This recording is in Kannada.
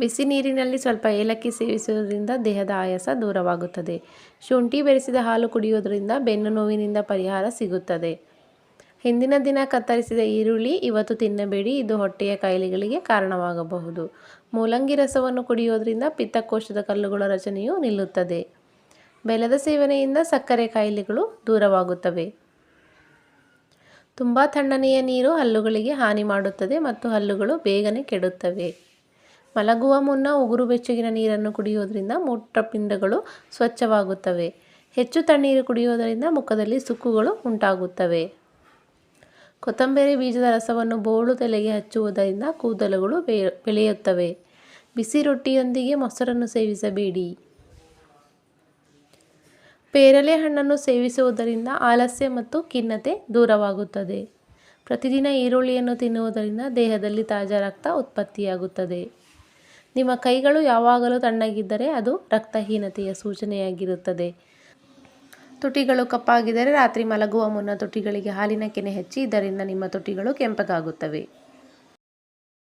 ಬಿಸಿ ನೀರಿನಲ್ಲಿ ಸ್ವಲ್ಪ ಏಲಕ್ಕಿ ಸೇವಿಸುವುದರಿಂದ ದೇಹದ ಆಯಾಸ ದೂರವಾಗುತ್ತದೆ. ಶುಂಠಿ ಬೆರೆಸಿದ ಹಾಲು ಕುಡಿಯುವುದರಿಂದ ಬೆನ್ನು ನೋವಿನಿಂದ ಪರಿಹಾರ ಸಿಗುತ್ತದೆ. ಹಿಂದಿನ ದಿನ ಕತ್ತರಿಸಿದ ಈರುಳ್ಳಿ ಇವತ್ತು ತಿನ್ನಬೇಡಿ. ಇದು ಹೊಟ್ಟೆಯ ಕಾಯಿಲೆಗಳಿಗೆ ಕಾರಣವಾಗಬಹುದು. ಮೂಲಂಗಿ ರಸವನ್ನು ಕುಡಿಯುವುದರಿಂದ ಪಿತ್ತಕೋಶದ ಕಲ್ಲುಗಳ ರಚನೆಯು ನಿಲ್ಲುತ್ತದೆ. ಬೆಲ್ಲದ ಸೇವನೆಯಿಂದ ಸಕ್ಕರೆ ಕಾಯಿಲೆಗಳು ದೂರವಾಗುತ್ತವೆ. ತುಂಬ ತಣ್ಣನೆಯ ನೀರು ಹಲ್ಲುಗಳಿಗೆ ಹಾನಿ ಮಾಡುತ್ತದೆ ಮತ್ತು ಹಲ್ಲುಗಳು ಬೇಗನೆ ಕೆಡುತ್ತವೆ. ಮಲಗುವ ಮುನ್ನ ಉಗುರು ಬೆಚ್ಚಗಿನ ನೀರನ್ನು ಕುಡಿಯೋದ್ರಿಂದ ಮೂತ್ರಪಿಂಡಗಳು ಸ್ವಚ್ಛವಾಗುತ್ತವೆ. ಹೆಚ್ಚು ತಣ್ಣೀರು ಕುಡಿಯೋದರಿಂದ ಮುಖದಲ್ಲಿ ಸುಕ್ಕುಗಳು ಉಂಟಾಗುತ್ತವೆ. ಕೊತ್ತಂಬರಿ ಬೀಜದ ರಸವನ್ನು ಬೋಳು ತಲೆಗೆ ಹಚ್ಚುವುದರಿಂದ ಕೂದಲುಗಳು ಬೆಳೆಯುತ್ತವೆ. ಬಿಸಿ ರೊಟ್ಟಿಯೊಂದಿಗೆ ಮೊಸರನ್ನು ಸೇವಿಸಬೇಡಿ. ಪೇರಲೆ ಹಣ್ಣನ್ನು ಸೇವಿಸುವುದರಿಂದ ಆಲಸ್ಯ ಮತ್ತು ಖಿನ್ನತೆ ದೂರವಾಗುತ್ತದೆ. ಪ್ರತಿದಿನ ಈರುಳ್ಳಿಯನ್ನು ತಿನ್ನುವುದರಿಂದ ದೇಹದಲ್ಲಿ ತಾಜಾ ರಕ್ತ ಉತ್ಪತ್ತಿಯಾಗುತ್ತದೆ. ನಿಮ್ಮ ಕೈಗಳು ಯಾವಾಗಲೂ ತಣ್ಣಗಿದ್ದರೆ ಅದು ರಕ್ತಹೀನತೆಯ ಸೂಚನೆಯಾಗಿರುತ್ತದೆ. ತುಟಿಗಳು ಕಪ್ಪಾಗಿದ್ದರೆ ರಾತ್ರಿ ಮಲಗುವ ಮುನ್ನ ತುಟಿಗಳಿಗೆ ಹಾಲಿನ ಕೆನೆ ಹಚ್ಚಿ ಇದರಿಂದ ನಿಮ್ಮ ತುಟಿಗಳು ಕೆಂಪಗಾಗುತ್ತವೆ.